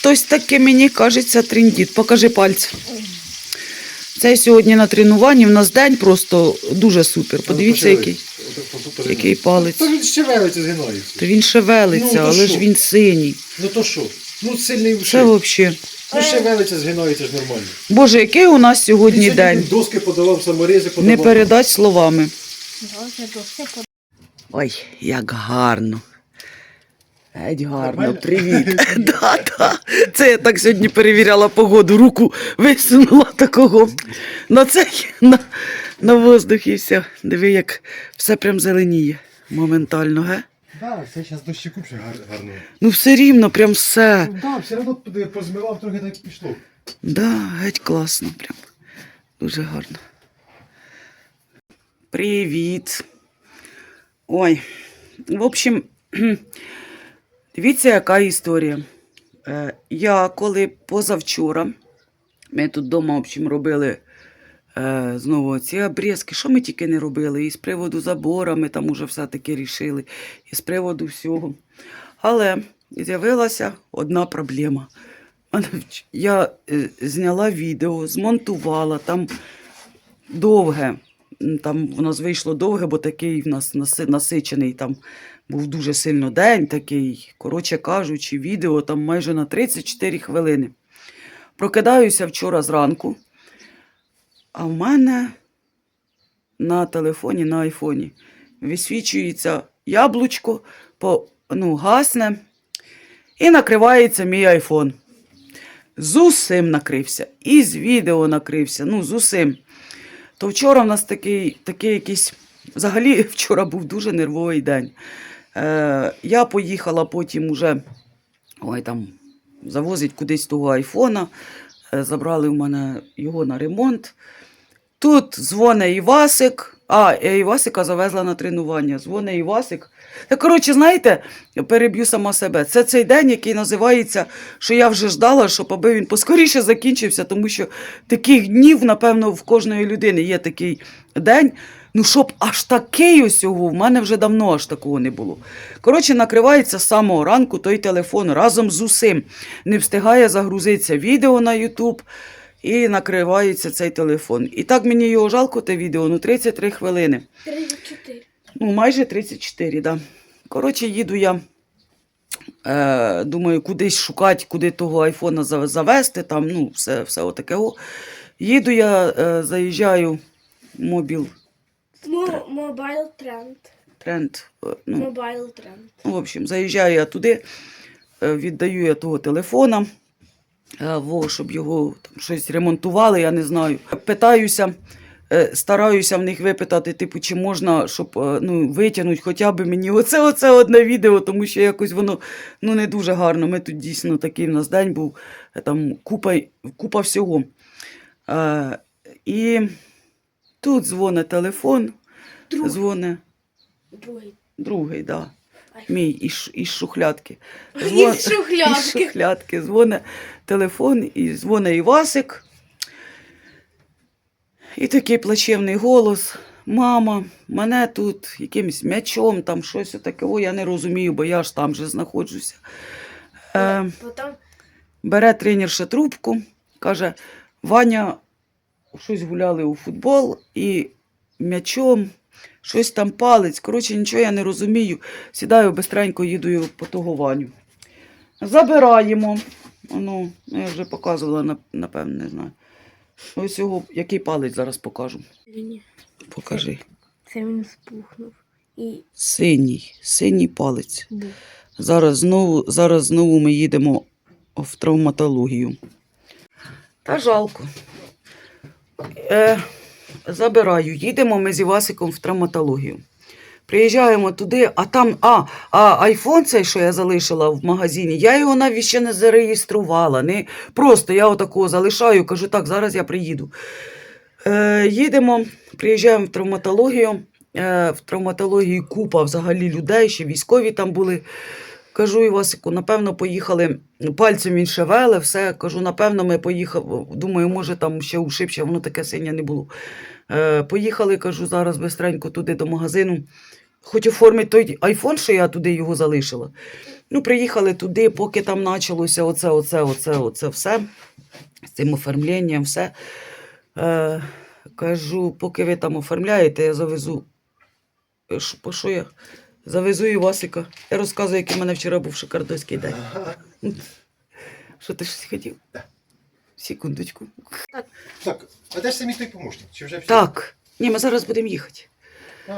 хтось таки мені кажеться трендіт. Покажи пальці. Це сьогодні на тренуванні. В нас день просто дуже супер. Подивіться, який, який палець. Та він ще велиться, згинається. То він шевелиться, Ну, то але ж він синій. Ну то що? Ну сильний Це взагалі. Ну ще велиться, згинається ж нормально. Боже, який у нас сьогодні Він день. Доски подавав, саморези подавав. Не передать словами. Ой, як гарно. Геть гарно, привіт. да, да. Це я так сьогодні перевіряла погоду, руку висунула такого на цей, на, на воздух і все. Диви, як все прям зеленіє моментально, ге? Да, це зараз дощі купше гар- гарно. Ну все рівно, прям все. Ну да, все одно туди позмивав, трохи так пішло. Да, геть класно, прям. Дуже гарно. Привіт. Ой. В общем, дивіться, яка історія. Е, Я коли позавчора, ми тут вдома, общем, робили е, знову ці обрізки, що ми тільки не робили, і з приводу забора ми там уже все-таки рішили, і з приводу всього. Але з'явилася одна проблема. Я е, зняла відео, змонтувала там довге. Там в нас вийшло довге, бо такий в нас насичений там був дуже сильно день такий. Коротше кажучи, відео там майже на 34 хвилини. Прокидаюся вчора зранку, а в мене на телефоні, на айфоні висвічується яблучко, по, ну, гасне, і накривається мій айфон. З усім накрився. І з відео накрився. Ну, з усім. То вчора в нас такий, такий якийсь. Взагалі, вчора був дуже нервовий день. Е, я поїхала потім уже ой, там, завозить кудись того айфона. Е, забрали в мене його на ремонт. Тут дзвоне Івасик. А, я Івасика завезла на тренування. Дзвоне Івасик. Та, коротше, знаєте, я переб'ю сама себе. Це цей день, який називається, що я вже ждала, щоб аби він поскоріше закінчився, тому що таких днів, напевно, в кожної людини є такий день. Ну, щоб аж такий усього, в мене вже давно аж такого не було. Коротше, накривається з самого ранку той телефон разом з усім. Не встигає загрузитися відео на YouTube і накривається цей телефон. І так мені його жалко, те відео, ну 33 хвилини. 34. Ну, майже 34, да. Коротше, їду я. Е, думаю, кудись шукати, куди того айфона завести, там, ну, все, все отаке. О. Їду я, е, заїжджаю в мобіл Мо- Мобайл тренд. тренд. е, Ну, Мобайл тренд. Ну, в общем, заїжджаю я туди, е, віддаю я того телефона, во, щоб його там, щось ремонтували, я не знаю. Питаюся, е, стараюся в них випитати, типу, чи можна, щоб е, ну, витягнути хоча б мені оце, оце одне відео, тому що якось воно ну, не дуже гарно. Ми тут дійсно такий в нас день був, е, там купа, купа всього. Е, і тут дзвонить телефон, Друг. дзвонить Другий. другий, да. Мій із, із шухлядки. Із шухлядки. Із шухлядки. Дзвоне телефон, і дзвоне Івасик. І такий плачевний голос. Мама, мене тут якимось м'ячом, там щось таке. О, я не розумію, бо я ж там же знаходжуся. Е, Потім бере тренерша трубку, каже: Ваня, щось гуляли у футбол і м'ячом, щось там палець. Коротше, нічого я не розумію. Сідаю бистренько, їду по того Ваню. Забираємо. Ну, я вже показувала, нап- напевно, не знаю. Ось його, який палець зараз покажу. Ні, Покажи. це він спухнув. І Синій, синій палець. був. Зараз знову, зараз знову ми їдемо в травматологію. Та жалко. Е, забираю, їдемо ми з Івасиком в травматологію. Приїжджаємо туди, а там, а, а айфон цей, що я залишила в магазині, я його навіть ще не зареєструвала. Не, просто я отакого залишаю, кажу, так, зараз я приїду. Е, їдемо, приїжджаємо в травматологію. Е, в травматології купа взагалі людей, ще військові там були. Кажу Івасику, напевно, поїхали. Пальцем він шевеле, все. Кажу, напевно, ми поїхали. Думаю, може, там ще ушибше, воно таке синє не було. Е, поїхали, кажу, зараз бистренько туди до магазину. Хоч оформити той айфон, що я туди його залишила. Ну, приїхали туди, поки там почалося оце, оце, оце, оце все. З цим оформленням, все. Е, кажу, поки ви там оформляєте, я завезу. Е, ш- По що я? Завезу Івасика. Я розказую, який в мене вчора був шикардоський день. Що ти щось хотів? Секундочку. Так, а де ж самі той помощник? Чи вже все? Так. Ні, ми зараз будемо їхати.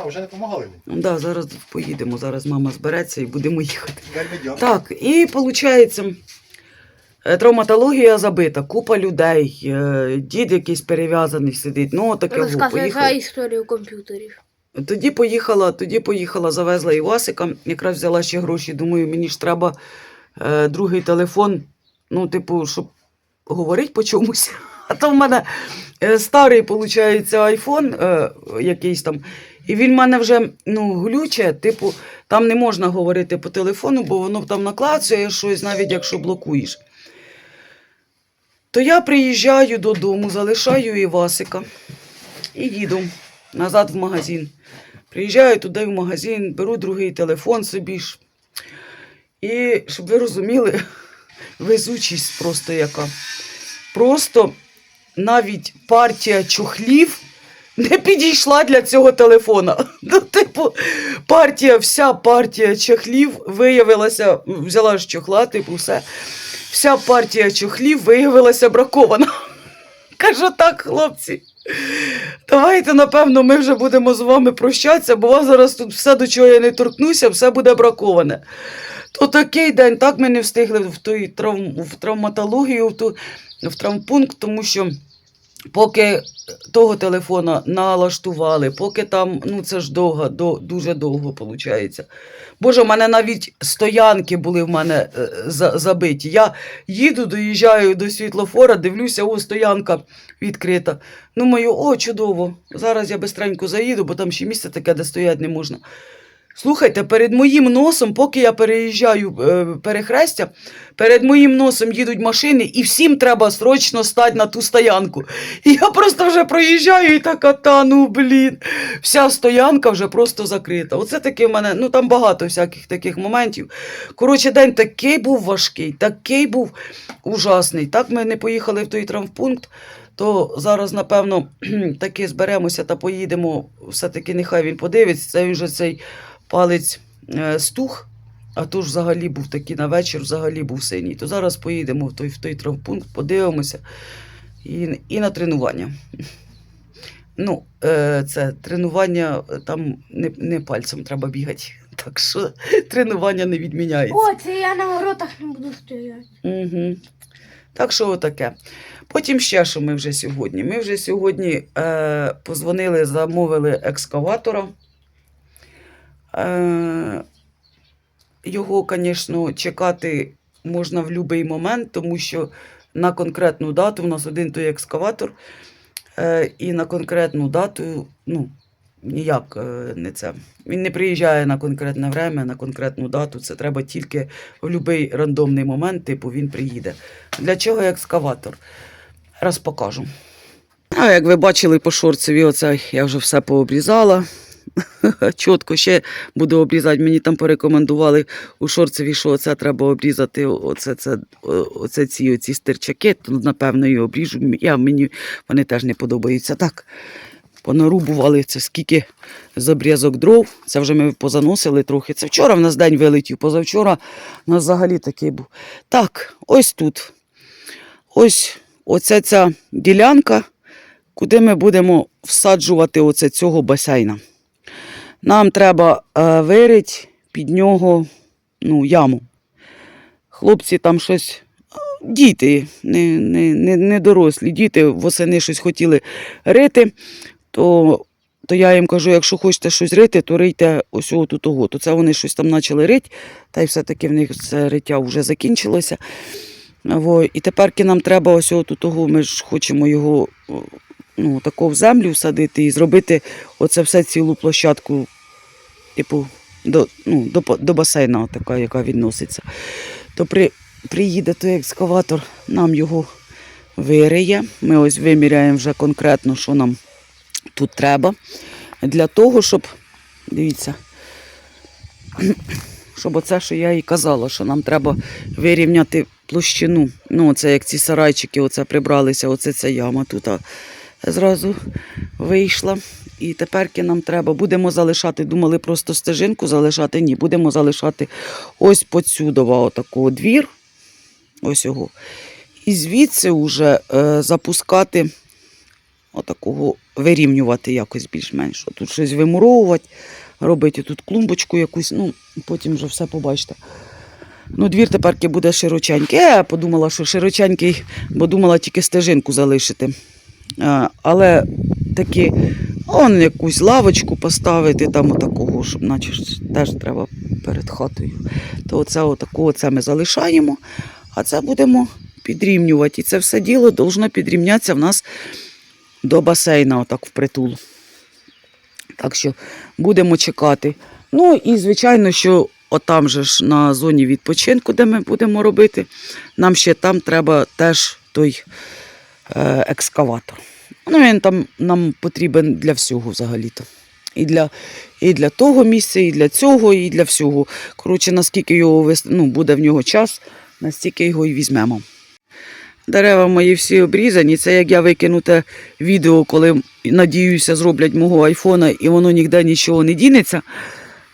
А, вже не допомагали мені. Ну, Да, зараз поїдемо. Зараз мама збереться і будемо їхати. Так, і виходить, травматологія забита, купа людей, е, дід якийсь перев'язаний сидить. Ну, таке Розказує за історію комп'ютерів. Тоді поїхала, тоді поїхала, завезла Івасика, якраз взяла ще гроші. Думаю, мені ж треба е, другий телефон, ну, типу, щоб говорити по чомусь. А то в мене е, старий, виходить, айфон е, якийсь там. І він в мене вже ну, глюче, типу, там не можна говорити по телефону, бо воно там наклацує щось, навіть якщо блокуєш. То я приїжджаю додому, залишаю Івасика і їду назад в магазин. Приїжджаю туди в магазин, беру другий телефон собі ж. І щоб ви розуміли, везучість просто яка. Просто навіть партія чохлів не підійшла для цього телефона. Ну, типу, партія, вся партія чохлів виявилася, взяла ж чохла, типу, все. Вся партія чохлів виявилася бракована. Кажу так, хлопці. Давайте, напевно, ми вже будемо з вами прощатися, бо вас зараз тут все, до чого я не торкнуся, все буде браковане. То такий день, так ми не встигли в той травм, в травматологію, в, ту, в травмпункт, тому що поки того телефона налаштували, поки там, ну це ж довго, до, дуже довго виходить. Боже, в мене навіть стоянки були в мене е, за, забиті. Я їду, доїжджаю до світлофора, дивлюся, о, стоянка відкрита. Ну, мою, о, чудово. Зараз я бистренько заїду, бо там ще місце таке, де стояти не можна. Слухайте, перед моїм носом, поки я переїжджаю е, перехрестя, перед моїм носом їдуть машини, і всім треба срочно стати на ту стоянку. І я просто вже проїжджаю і така, та ну блін. Вся стоянка вже просто закрита. Оце таке в мене, ну там багато всяких таких моментів. Коротше, день такий був важкий, такий був ужасний. Так ми не поїхали в той травмпункт, то зараз, напевно, таки зберемося та поїдемо. Все-таки нехай він подивиться. Це він же цей палець е, стух, а то ж взагалі був такий на вечір, взагалі був синій. То зараз поїдемо в той, в той травмпункт, подивимося і, і на тренування. Ну, е, це тренування е, там не, не пальцем треба бігати. Так що тренування не відміняється. О, це я на воротах не буду стояти. Угу. Так що отаке. Потім ще що ми вже сьогодні. Ми вже сьогодні е, позвонили, замовили екскаватора. Е, його, звісно, чекати можна в будь-який момент, тому що на конкретну дату у нас один той екскаватор, е, і на конкретну дату, ну, ніяк е, не це. Він не приїжджає на конкретне время, на конкретну дату. Це треба тільки в будь-який рандомний момент, типу, він приїде. Для чого екскаватор? Раз покажу. А як ви бачили по шорцеві, оце я вже все пообрізала. Чітко ще буду обрізати. Мені там порекомендували у шорцеві, що оце треба обрізати. Оце, це, оце ці оці стирчаки, то напевно і обріжу. Я, мені вони теж не подобаються. Так, понарубували це скільки з обрізок дров. Це вже ми позаносили трохи. Це вчора в нас день вилетів, позавчора у нас взагалі такий був. Так, ось тут. Ось оця ця ділянка, куди ми будемо всаджувати оце цього басейна. Нам треба е, вирити під нього ну, яму. Хлопці там щось. е, Діти, не, не, не, дорослі, діти восени щось хотіли рити, то, то я їм кажу, якщо хочете щось рити, то рийте ось тут того. То це вони щось там почали рити, та й все-таки в них це риття вже закінчилося. Во, і тепер нам треба ось тут того, ми ж хочемо його ну, тако в землю всадити і зробити оце все цілу площадку, типу, до, ну, до, до басейна, така, яка відноситься. То при, приїде той екскаватор, нам його вириє. Ми ось виміряємо вже конкретно, що нам тут треба. Для того, щоб, дивіться, щоб оце, що я їй казала, що нам треба вирівняти площину. Ну, це як ці сарайчики, оце прибралися, оце ця яма тут а, зразу вийшла. І теперки нам треба, будемо залишати, думали просто стежинку залишати. Ні, будемо залишати ось поцюдова отакого двір. Ось його. І звідси вже е, запускати отакого, вирівнювати якось більш-менш. Тут щось вимуровувати, робити тут клумбочку якусь, ну, потім вже все побачите. Ну, двір теперки буде широченький. Я подумала, що широченький, бо думала тільки стежинку залишити. А, але таки, он якусь лавочку поставити, там отакого, щоб наче теж треба перед хатою. То оце отакого це ми залишаємо, а це будемо підрівнювати. І це все діло должно підрівнятися в нас до басейна, отак впритул. Так що будемо чекати. Ну і звичайно, що отам же ж на зоні відпочинку, де ми будемо робити, нам ще там треба теж той е, екскаватор. Ну, він там нам потрібен для всього взагалі-то. І для, і для того місця, і для цього, і для всього. Коротше, наскільки його ну, буде в нього час, настільки його і візьмемо. Дерева мої всі обрізані. Це як я викину те відео, коли, надіюся, зроблять мого айфона і воно ніде нічого не дінеться.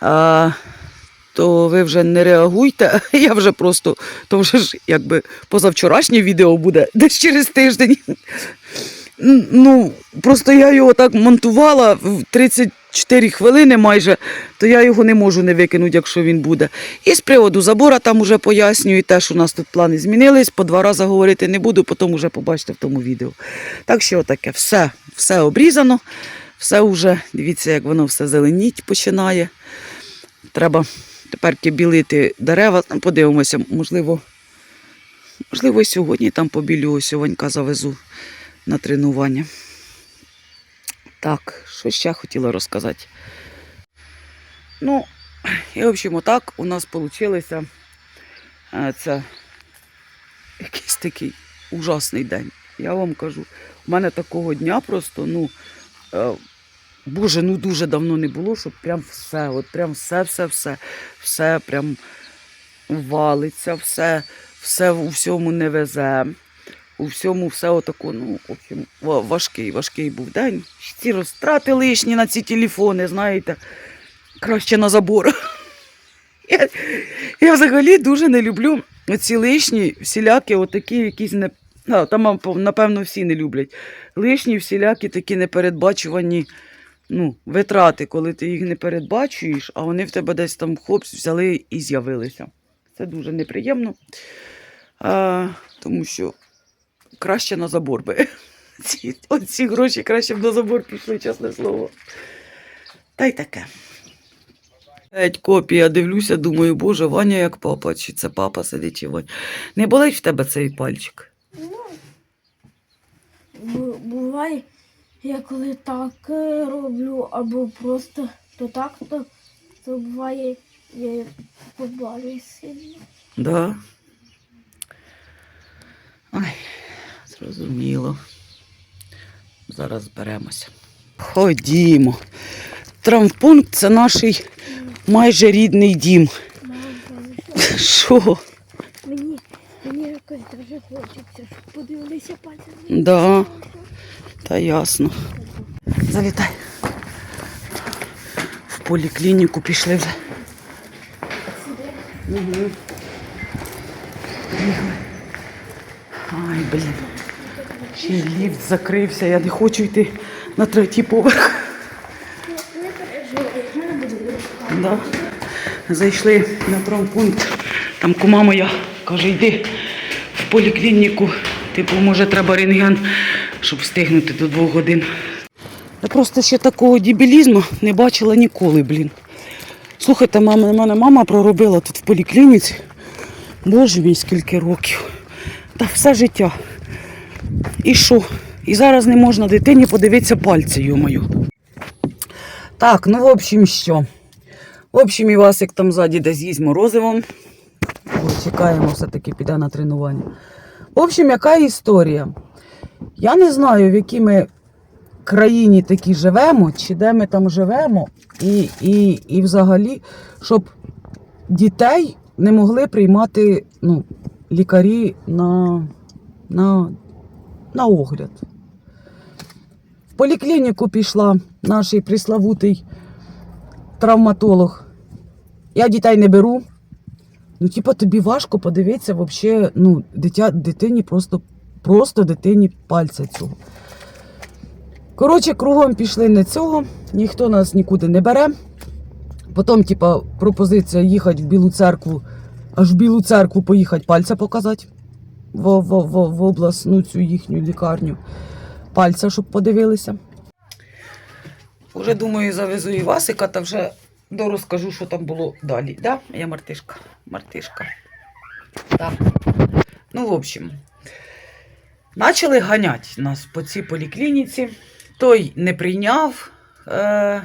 А, то ви вже не реагуйте. Я вже просто, то вже ж якби позавчорашнє відео буде десь через тиждень. Ну, просто я його так монтувала в 34 хвилини майже, то я його не можу не викинути, якщо він буде. І з приводу забора там уже пояснюю, те, що у нас тут плани змінились, по два рази говорити не буду, потім вже побачите в тому відео. Так що таке, все, все обрізано, все вже, дивіться, як воно все зеленіть починає. Треба тепер білити дерева. Подивимося, можливо, можливо, сьогодні там побілю ось завезу на тренування. Так, що ще хотіла розказати? Ну, і в общем, отак у нас вийшло. Це якийсь такий ужасний день. Я вам кажу, у мене такого дня просто, ну, е, Боже, ну дуже давно не було, щоб прям все, от прям все, все, все, все прям валиться, все, все у всьому не везе. У всьому все отако, ну, в общем, важкий, важкий був день. Ці розтрати лишні на ці телефони, знаєте, краще на забор. Я, я взагалі дуже не люблю оці лишні, всілякі, отакі якісь не. А, там, напевно, всі не люблять. Лишні, всілякі такі непередбачувані ну, витрати, коли ти їх не передбачуєш, а вони в тебе десь там хопс взяли і з'явилися. Це дуже неприємно. А, тому що краще на забор би. Ці, оці гроші краще б на забор пішли, чесне слово. Та й таке. Геть копія, дивлюся, думаю, боже, Ваня як папа, чи це папа сидить, чи Ваня. Не болить в тебе цей пальчик? Бу- Буває, я коли так е, роблю, або просто то так, то, то буває, я побалююсь сильно. Да. Ой, зрозуміло. Зараз зберемося. Ходімо. Травмпункт це наш майже рідний дім. Що? Мені, мені якось дуже хочеться, щоб подивилися пальцем. Да. Та ясно. Завітай. В поліклініку пішли вже. Угу. Ай, блін. Ще й ліфт закрився, я не хочу йти на третій поверх. Да. Зайшли на травмпункт. Там кума моя каже, йди в поліклініку. Типу, може, треба рентген, щоб встигнути до двох годин. Я просто ще такого дебілізму не бачила ніколи, блін. Слухайте, мама, мене мама проробила тут в поліклініці. Боже мій, скільки років. Та все життя. І що? І зараз не можна дитині подивитися пальці, йомаю. Так, ну в общем, що? В общем, Івасик там ззаді десь їсть морозивом. Чекаємо, все-таки піде на тренування. В общем, яка історія? Я не знаю, в якій ми країні такі живемо, чи де ми там живемо, і, і, і взагалі, щоб дітей не могли приймати ну, лікарі на, на, на огляд. В поліклініку пішла наш приславутий травматолог. Я дітей не беру. Ну, типа, тобі важко подивитися, вообще, ну, дитя, дитині просто, просто дитині пальця цього. Коротше, кругом пішли не цього, ніхто нас нікуди не бере. Потім, типа, пропозиція їхати в Білу церкву, аж в Білу церкву поїхати пальця показати в, в, в, в обласну цю їхню лікарню. Пальця, щоб подивилися. Уже думаю, завезу і Васика, та вже дорозкажу, що там було далі. Да? Я Мартишка. Мартишка. Так. Ну, в общем, почали ганять нас по цій поліклініці. Той не прийняв. Е-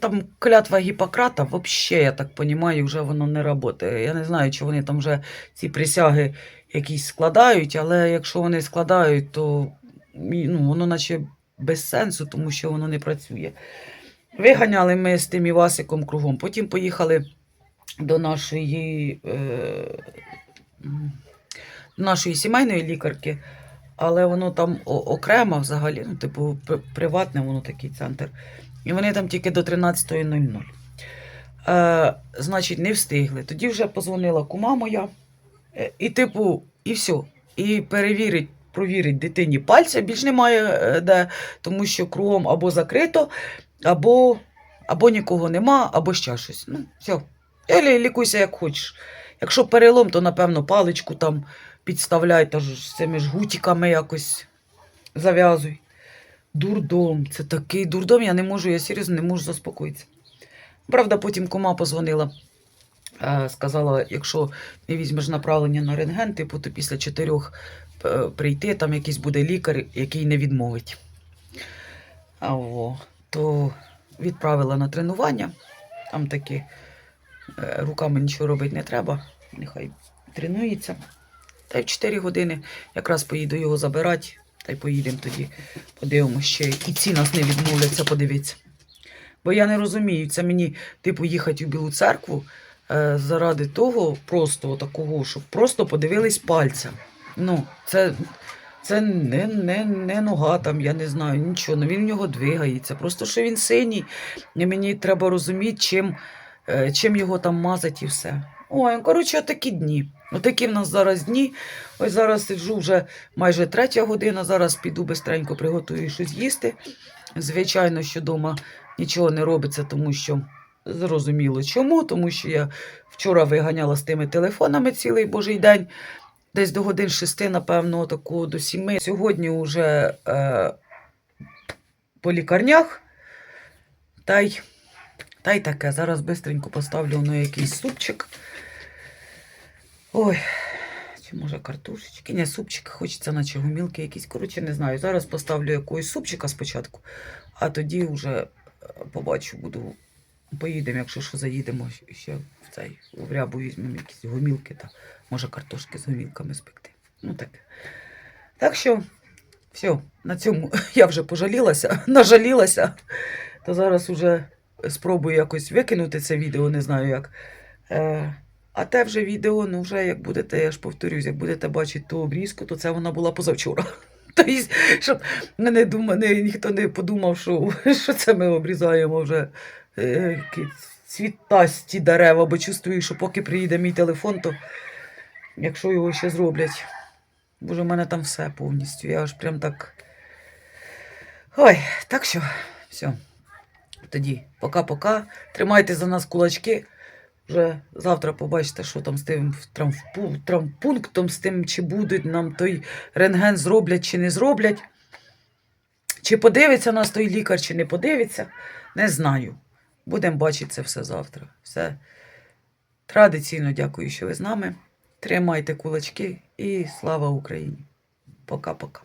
там клятва Гіппократа, взагалі, я так розумію, вже воно не працює. Я не знаю, чи вони там вже ці присяги якісь складають, але якщо вони складають, то ну, воно наче без сенсу, тому що воно не працює. Виганяли ми з тим Івасиком кругом. Потім поїхали до нашої, е, нашої сімейної лікарки, але воно там окремо взагалі, ну, типу, приватне, воно такий центр. І вони там тільки до 13.00. Е, значить, не встигли. Тоді вже позвонила кума моя. Е, і, типу, і все. І перевірить, провірить дитині пальця. Більш немає е, де, тому що кругом або закрито, або, або нікого нема, або ще щось. Ну, все. Я лікуйся як хочеш. Якщо перелом, то напевно паличку там підставляй та ж цими жгутиками якось зав'язуй. Дурдом, це такий дурдом, я не можу, я серйозно не можу заспокоїтися. Правда, потім кума позвонила, сказала, якщо не візьмеш направлення на рентген, типу, то після чотирьох е, прийти, там якийсь буде лікар, який не відмовить. О, то відправила на тренування. Там таки е, руками нічого робити не треба, нехай тренується. Та й в 4 години якраз поїду його забирати, та й поїдемо тоді, подивимося ще. І ці нас не відмовляться, подивіться. Бо я не розумію, це мені, типу, їхати в Білу церкву е, заради того, просто такого, щоб просто подивились пальцем. Ну, це, це не, не, не нога там, я не знаю, нічого. Ну, він в нього двигається. Просто що він синій, і мені треба розуміти, чим, е, чим його там мазати і все. Ой, коротше, отакі дні. Отакі в нас зараз дні. Ось зараз сиджу вже майже третя година. Зараз піду бистренько приготую щось їсти. Звичайно, що вдома нічого не робиться, тому що зрозуміло чому, тому що я вчора виганяла з тими телефонами цілий божий день, десь до годин шести, напевно, таку до сіми. Сьогодні вже е, по лікарнях. Та й, та й таке. Зараз бистренько поставлю воно якийсь супчик. Ой, чи може картошечки? Ні, супчик, хочеться, наче гумілки якісь. Коротше, не знаю. Зараз поставлю якогось супчика спочатку, а тоді вже е, побачу, буду. Поїдемо, якщо що заїдемо ще в цей в рябу візьмемо якісь гумілки та може картошки з гумілками спекти. Ну так. Так що, все, на цьому я вже пожалілася, нажалілася. То зараз уже спробую якось викинути це відео, не знаю як. Е, а те вже відео, ну вже як будете, я ж повторюсь, як будете бачити ту обрізку, то це вона була позавчора. Тобто, щоб не дума, не, ніхто не подумав, що, що це ми обрізаємо вже цвітасті дерева, бо чувствую, що поки приїде мій телефон, то якщо його ще зроблять. Боже, в мене там все повністю. Я аж прям так. Ой, так що, все. Тоді, пока-пока. Тримайте за нас кулачки. Вже завтра побачите, що там з тим травмпу- травмпунктом, з тим, чи будуть нам той рентген зроблять, чи не зроблять. Чи подивиться нас той лікар, чи не подивиться, не знаю. Будемо бачити це все завтра. Все традиційно дякую, що ви з нами. Тримайте кулачки і слава Україні. Пока-пока.